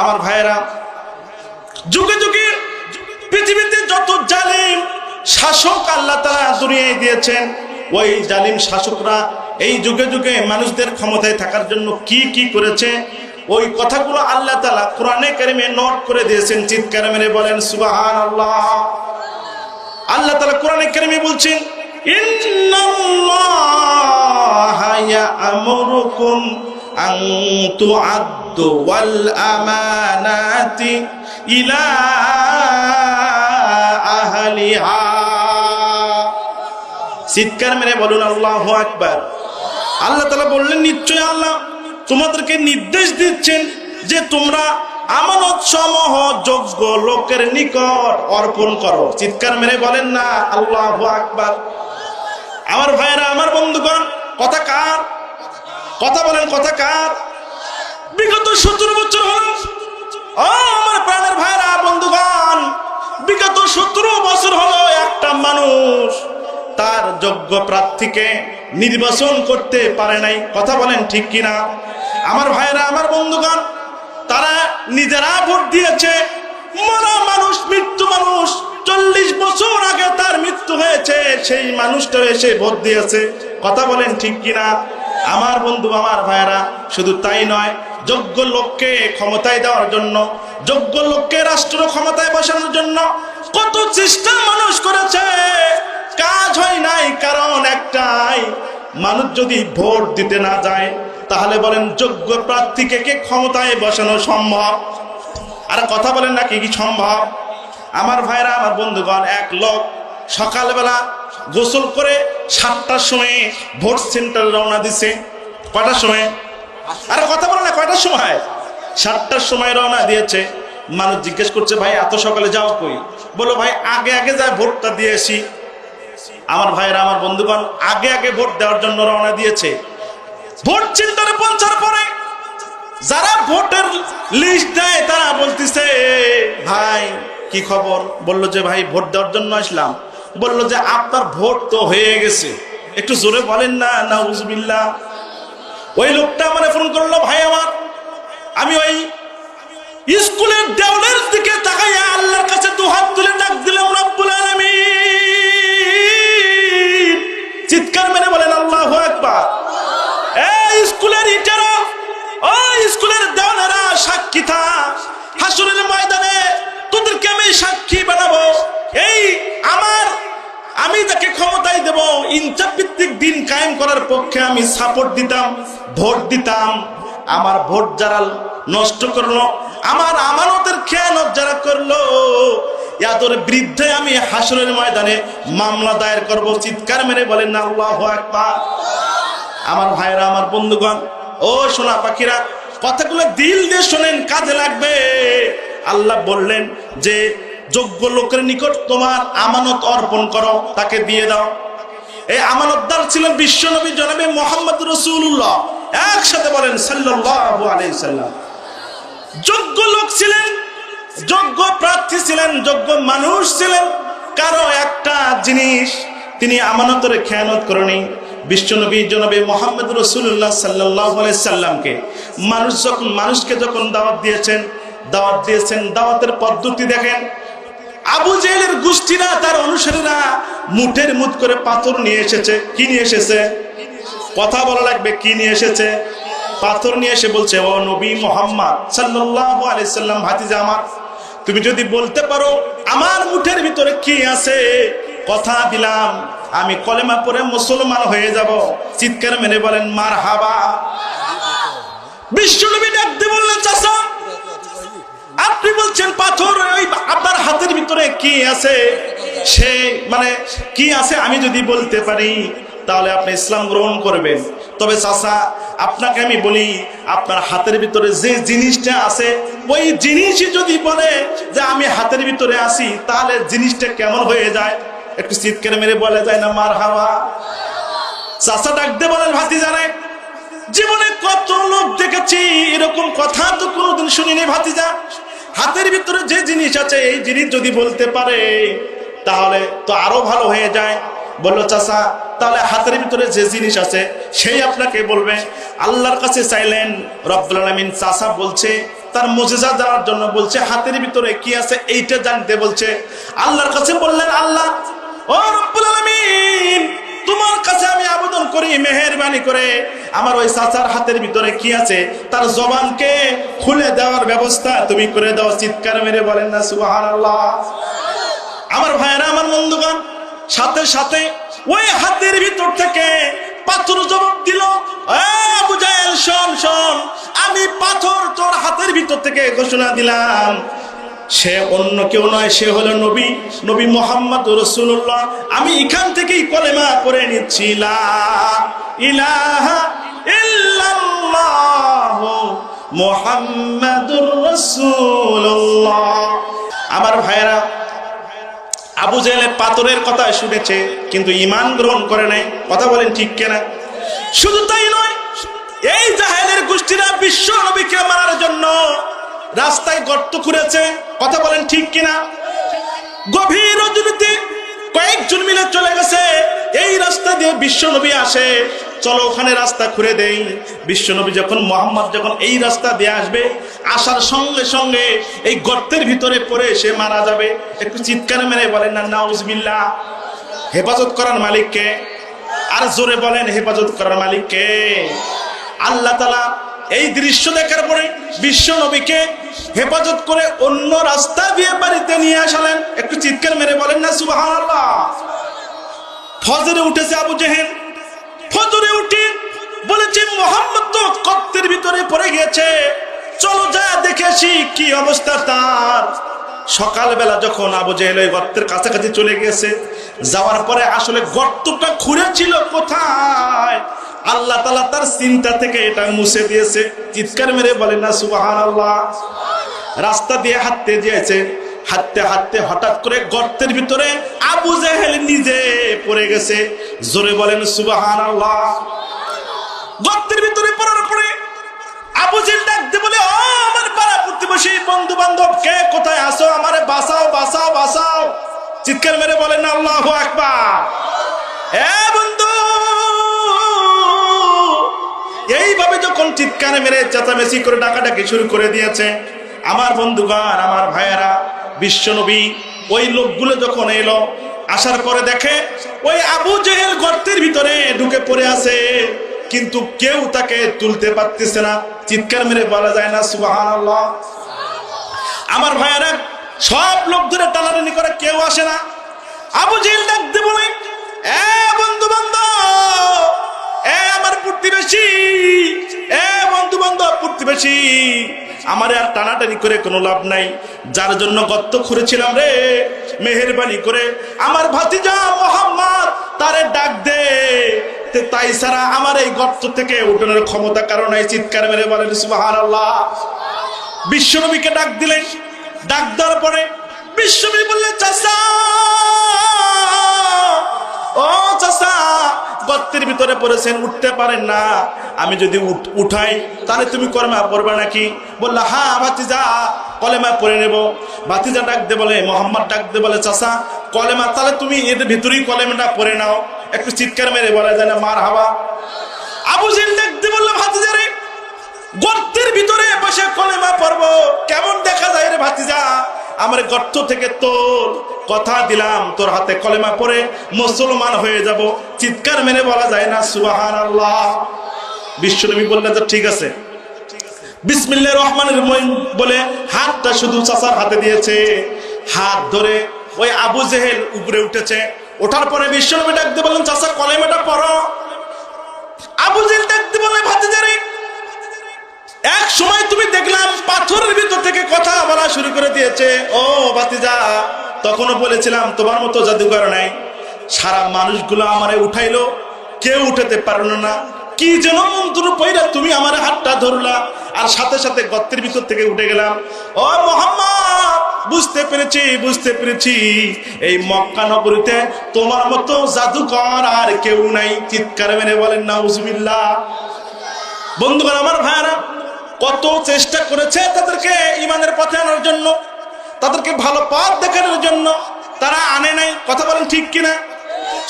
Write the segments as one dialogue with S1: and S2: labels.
S1: আমার ভাইয়েরা, যুগে যুগে পৃথিবীতে যত জালিম শাসক আল্লাহ তারা দুনিয়ায় দিয়েছেন ওই জালিম শাসকরা এই যুগে যুগে মানুষদের ক্ষমতায় থাকার জন্য কি কি করেছে, ওই কথাগুলো আল্লাহ তালা কোরআনে কারিমে নোট করে দিয়েছেন, চিৎকার মেরে বলেন সুবাহান আল্লাহ আল্লাহ তালা কোরআনে কারিমে বলছেন, ইন্নাল্লাহা ইয়া'মুরুকুম আন তু'আদ্দু আমানাতি ইলা আহলিহা। চিৎকার মেরে বলুন, আল্লাহ আকবার। আল্লাহ তালা বললেন, নিশ্চয় আল্লাহ, তোমাদেরকে নির্দেশ দিচ্ছেন যে তোমরা আমানত সমূহ যোগ্য লোকের নিকট অর্পণ করো। চিৎকার মেরে বলেন, না, আল্লাহ আকবার। আমার ভাইরা আমার বন্ধুগণ, কথা কার? কথা বলেন, কথা কার? বিগত সতেরো বছর হল। আমার প্রাণের ভাইরা, বন্ধুগণ, বিগত সতেরো বছর হলো একটা মানুষ তার যোগ্য প্রার্থীকে নির্বাচন করতে পারে নাই। কথা বলেন ঠিক কিনা? আমার ভাইরা, আমার বন্ধুগণ, তারা নিজেরা ভোট দিয়েছে। মরা মানুষ, মৃত্যু মানুষ, চল্লিশ বছর আগে তার মৃত্যু হয়েছে, সেই মানুষটা এসে ভোট দিয়েছে। কথা বলেন ঠিক কিনা? আমার বন্ধু, আমার ভাইয়েরা শুধু তাই নয় যোগ্য লোককে ক্ষমতায় দেওয়ার জন্য, যোগ্য লোককে রাষ্ট্র ক্ষমতায় বসানোর জন্য কত চেষ্টা মানুষ করেছে, কাজ হয় নাই, কারণ একটাই, মানুষ যদি ভোট দিতে না যায়, তাহলে বলেন যোগ্য প্রার্থীকে কে ক্ষমতায় বসানো সম্ভব? আর কথা বলেন না কি কি সম্ভব? আমার ভাইরা, আমার বন্ধুগণ, এক লোক সকালবেলা গোসল করে সাতটার সময় ভোট সেন্টারে রওনা দিছে। কটার সময়? আরে কথা বলে না, কয়টার সময়? সাতটার সময় রওনা দিয়েছে। মানুষ জিজ্ঞেস করছে, ভাই, এত সকালে যাও কই? বলো, ভাই, আগে আগে যা ভোটটা দিয়ে আমার ভাইরা আমার বন্ধুগণ, আগে আগে ভোট দেওয়ার জন্য রওনা দিয়েছে। ভোট সেন্টারে পৌঁছার পরে যারা ভোটের লিস্ট দেয়, তারা বলতেছে, ভাই, কি খবর? বলল যে, ভাই, ভোট দেওয়ার জন্য আসলাম। বলল যে, আপনার ভোট তো হয়ে গেছে। একটু জোরে বলেন না না উজবিল্লা ওই লোকটা আমার ফোন করল, ভাই আমার, আমি ওই স্কুলের দেওয়ালের দিকে তাকাইয়া আল্লাহর কাছে দু হাত তুলে ডাক দিলাম, রব্বুল আলামিন। চিৎকার মেরে বলেন, আল্লাহু আকবার। এই স্কুলের ইটারা ও স্কুলের দেওয়ালেরা সাক্ষী থাক। হাসুরের ময়দানে তোদেরকে আমি সাক্ষী বানাবো। এই আমার আমি যাকে ক্ষমতায় দেব, ইনচাপ ভিত্তিক দিন কায়েম করার পক্ষে আমি সাপোর্ট দিতাম, ভোট দিতাম। আমার ভোট যারা নষ্ট করল, আমার আমানতের খেয়ানত যারা করল ইয়াদের বিরুদ্ধে আমি হাসরের ময়দানে মামলা দায়ের করব, চিৎকার মেরে বলেন, আল্লাহু আকবার। আমার ভাইরা, আমার বন্ধুগণ, ও সোনা পাখিরা, কথাগুলো দিল দিয়ে শোনেন, কাজে লাগবে। আল্লাহ বললেন যে যোগ্য লোকের নিকট তোমার আমানত অর্পণ করো, তাকে দিয়ে দাও। এই আমানতদার ছিলেন বিশ্বনবী জনাবে মোহাম্মদ রসুল্লাহ একসাথে বলেন সাল্লাম। যোগ্য লোক ছিলেন, যোগ্য প্রার্থী ছিলেন, যোগ্য মানুষ ছিলেন। কারও একটা জিনিস তিনি আমানতের খেয়ানত করেনি। বিশ্বনবী জনবী মোহাম্মদ রসুল্লাহ সাল্লাহ সাল্লামকে মানুষ যখন, মানুষকে যখন দাওয়াত দিয়েছেন দাওয়াত দিয়েছেন, দাওয়াতের পদ্ধতি দেখেন আবু জেলের গোষ্ঠীরা, তার অনুসারীরা মুঠের মুঠ করে পাথর নিয়ে এসেছে। কি নিয়ে এসেছে? কথা বলা লাগবে, কি নিয়ে এসেছে? পাথর নিয়ে এসে বলছে, ও নবী মোহাম্মদ সাল্লাল্লাহু আলাইহি সাল্লাম, ভাতিজা আমার, তুমি যদি বলতে পারো আমার মুঠের ভিতরে কি আছে? কথা দিলাম, আমি কলেমা পরে মুসলমান হয়ে যাব। চিৎকার মেনে বলেন মার হাবা বিশ্বনবী ডাক দিয়ে বললেন চাষা আপনি বলছেন পাথর, ওই আপনার কি আছে? সে মানে কি আছে আমি যদি বলতে পারি, তাহলে আপনি ইসলাম গ্রহণ করবেন। তবে চাষা আপনাকে আমি বলি, আপনার হাতের ভিতরে যে জিনিসটা আছে, ওই জিনিসই যদি বলে যে আমি হাতের ভিতরে আসি তাহলে জিনিসটা কেমন হয়ে যায়? একটু চিৎকার মেরে বলে যায় না, মার হাওয়া চাষা ডাকতে বলেন ভাতি জানে জীবনে কত লোক দেখেছি, এরকম কথা তো কোনোদিন শুনিনি, ভাতিজা। হাতের ভিতরে যে জিনিস আছে, এই জিনিস যদি বলতে পারে, তাহলে তো আরও ভালো হয়ে যায়। বলল চাষা তাহলে হাতের ভিতরে যে জিনিস আছে, সেই আপনাকে বলবে। আল্লাহর কাছে চাইলেন আলামিন চাষা বলছে, তার মজেজা দেওয়ার জন্য বলছে, হাতের ভিতরে কি আছে, এইটা জানতে বলছে। আল্লাহর কাছে বললেন, আল্লাহ, ও আলামিন, তোমার কাছে আমি করি, মেহেরবানি করে। আমার ওই চাচার হাতের ভিতরে কি আছে? তার জবানকে খুলে দেওয়ার ব্যবস্থা তুমি করে দাও, চিৎকার মেরে বলেন না, সুবহানাল্লাহ। আমার ভাইয়েরা, আমার বন্ধুগণ, সাথে সাথে ওই হাতের ভিতর থেকে পাথর জবাব দিল, "এ শোন শোন, আমি পাথর তোর হাতের ভিতর থেকে ঘোষণা দিলাম। সে অন্য কেউ নয়, সে হলো নবী নবী মোহাম্মদ রসুল্লাহ আমি এখান থেকেই কলেমা করে নিচ্ছি লা ইলাহা ইল্লাল্লাহ মুহাম্মাদুর রাসূলুল্লাহ। আমার ভাইয়েরা, আবু জেহেলে পাথরের কথা শুনেছে, কিন্তু ইমান গ্রহণ করে নাই। কথা বলেন ঠিক কেনা? শুধু তাই নয়, এই জাহেলের গোষ্ঠীরা বিশ্ব নবীকে মারার জন্য রাস্তায় গর্ত খুঁড়েছে। কথা বলেন ঠিক কিনা? গভীর রজনীতে কয়েকজন মিলে চলে গেছে। এই রাস্তা দিয়ে বিশ্ব নবী আসে। চলো ওখানে রাস্তা খুঁড়ে দেই। বিশ্ব নবী যখন, মোহাম্মদ যখন এই রাস্তা দিয়ে আসবে, আসার সঙ্গে সঙ্গে এই গর্তের ভিতরে পড়ে সে মারা যাবে। একটু চিৎকার মেরে বলেন না, নাউজবিল্লাহ। হেফাজত করার মালিককে আর জোরে বলেন, হেফাজত করার মালিককে আল্লাহ তালা এই দৃশ্য দেখার পরে বিশ্ব নবীকে হেফাজত করে অন্য রাস্তা দিয়ে বাড়িতে নিয়ে আসালেন। একটু চিৎকার মেরে বলেন না সুবাহ ফজরে উঠেছে আবু জেহেল। ফজরে উঠে বলেছে, মোহাম্মদ তো কত্তের ভিতরে পড়ে গিয়েছে। চলো যা দেখে আসি, কি অবস্থা তার? সকালবেলা যখন আবু জেহেল ওই গর্তের কাছাকাছি চলে গেছে যাওয়ার পরে আসলে গর্তটা খুঁড়েছিল কোথায়? আল্লাহ তালা তার চিন্তা থেকে এটা মুছে দিয়েছে। চিৎকার মেরে বলে, না সুবাহান আল্লাহ রাস্তা দিয়ে হাঁটতে দিয়েছে হাঁটতে হাঁটতে হঠাৎ করে গর্তের ভিতরে আবু জাহেল নিজে পড়ে গেছে। জোরে বলেন সুবাহান আল্লাহ গর্তের ভিতরে পড়ার পরে আবু জেল ডাকতে বলে, ও আমার পাড়া প্রতিবেশী বন্ধু বান্ধব কে কোথায় আসো আমারে বাঁচাও বাঁচাও বাঁচাও। চিৎকার মেরে বলেন, আল্লাহ আকবার। এ বন্ধু, এইভাবে যখন চিৎকার মেরে চেঁচামেচি করে ডাকাডাকি শুরু করে দিয়েছে, আমার বন্ধুগান আমার ভাইয়েরা বিশ্বনবী ওই লোকগুলো যখন এলো, আসার পরে দেখে ওই আবু জেহেল গর্তের ভিতরে ঢুকে পড়ে আছে। কিন্তু কেউ তাকে তুলতে পারতেছে না। চিৎকার মেরে বলা যায় না সুবাহান আমার ভাইয়েরা, সব লোক ধরে টানাটানি করে কেউ আসে না। আবু জেহেল ডাকতে বলে, এ বন্ধু বান্ধব এ আমার প্রতিবেশী, এ বন্ধু বান্ধব প্রতিবেশী আমার আর টানাটানি করে কোনো লাভ নাই। যার জন্য গর্ত খুঁড়েছিলাম রে, মেহেরবানি করে। আমার ভাতিজা মোহাম্মদ তারে ডাক দে। তাই ছাড়া আমার এই গর্ত থেকে উঠানোর ক্ষমতা কারণ এই চিৎকার মেরে বলেন সুবাহান আল্লাহ বিশ্বনবীকে ডাক দিলেন। ডাক দেওয়ার পরে বিশ্বনবী বললেন চাষা ও গর্তের ভিতরে পড়েছেন উঠতে পারেন না। আমি যদি উঠ- উঠাই, তাহলে তুমি কলেমা পড়বে নাকি? বললা হ্যাঁ ভাতিজা কলেমা পড়ে নেব। ভাতিজা ডাকতে বলে, মোহাম্মদ ডাকতে বলে চাষা কলেমা, তাহলে তুমি এদের ভিতরেই কলেমাটা পড়ে নাও। একটু চিৎকার মেরে বলা যায় না মার হাওয়া আবু জিল ডাকতে বলল, ভাতিজা রে, গর্তের ভিতরে বসে কলেমা পড়ব। কেমন দেখা যায় রে ভাতিজা? আমার গর্ত থেকে তোর কথা দিলাম, তোর হাতে কলেমা পড়ে মুসলমান হয়ে যাব। চিৎকার মেরে বলা যায় না সুবাহান আল্লাহ বিশ্বনবী বললেন যে, ঠিক আছে। বিসমিল্লাহ রহমানের বলে হাতটা শুধু চাচার হাতে দিয়েছে। হাত ধরে ওই আবু জেহেল উপরে উঠেছে। ওঠার পরে বিশ্বনবী ডাকতে বললেন, চাচা, কলেমাটা পড়ো। আবু জেহেল ডাকতে বলে ভাতিজারে, এক সময় তুমি দেখলাম পাথরের ভিতর থেকে কথা শুরু করে দিয়েছে, ও বাতিজা তখনও বলেছিলাম, তোমার মতো জাদুঘর নাই। সারা মানুষগুলো আমারে উঠাইলো, কেউ উঠাতে পারল না। কি যেন তুমি আমার হাতটা ধরলা, আর সাথে সাথে গর্তের ভিতর থেকে উঠে গেলাম। ও মোহাম্মদ, বুঝতে পেরেছি বুঝতে পেরেছি। এই মক্কা নগরীতে তোমার মতো জাদুকর আর কেউ নাই। চিৎকার মেনে বলেন না উজবিল্লা বন্ধুগণ, আমার ভাইয়ারা কত চেষ্টা করেছে তাদেরকে ইমানের পথে আনার জন্য, তাদেরকে ভালো পথ দেখানোর জন্য, তারা আনে নাই, কথা বলেন ঠিক কিনা?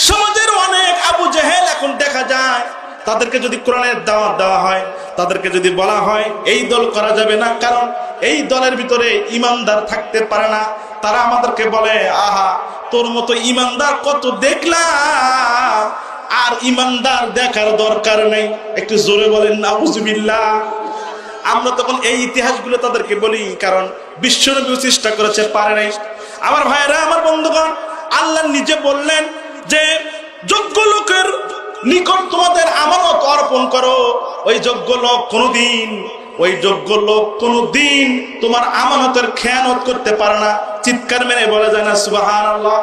S1: সমাজের অনেক আবু জেহেল এখন দেখা যায়, তাদেরকে যদি কোরআনের দাওয়াত দেওয়া হয়, তাদেরকে যদি বলা হয়, এই দল করা যাবে না, কারণ এই দলের ভিতরে ইমানদার থাকতে পারে না। তারা আমাদেরকে বলে, আহা, তোর মতো ইমানদার কত দেখলাম, আর ইমানদার দেখার দরকার নেই। একটু জোরে বলেন না নাউজুবিল্লাহ। আমরা তখন এই ইতিহাসগুলো তাদেরকে বলি, কারণ বিশ্বনবী চেষ্টা করেছে, পারে নাই। আমার ভাইরা আমার বন্ধুগণ, আল্লাহ নিজে বললেন যে, যোগ্য লোকের নিকট তোমাদের আমানত অর্পণ করো। ওই যোগ্য লোক কোনোদিন, ওই যোগ্য লোক কোনোদিন তোমার আমানতের খেয়ানত করতে পারে না। চিৎকার মেনে বলা যায় না সুবাহান আল্লাহ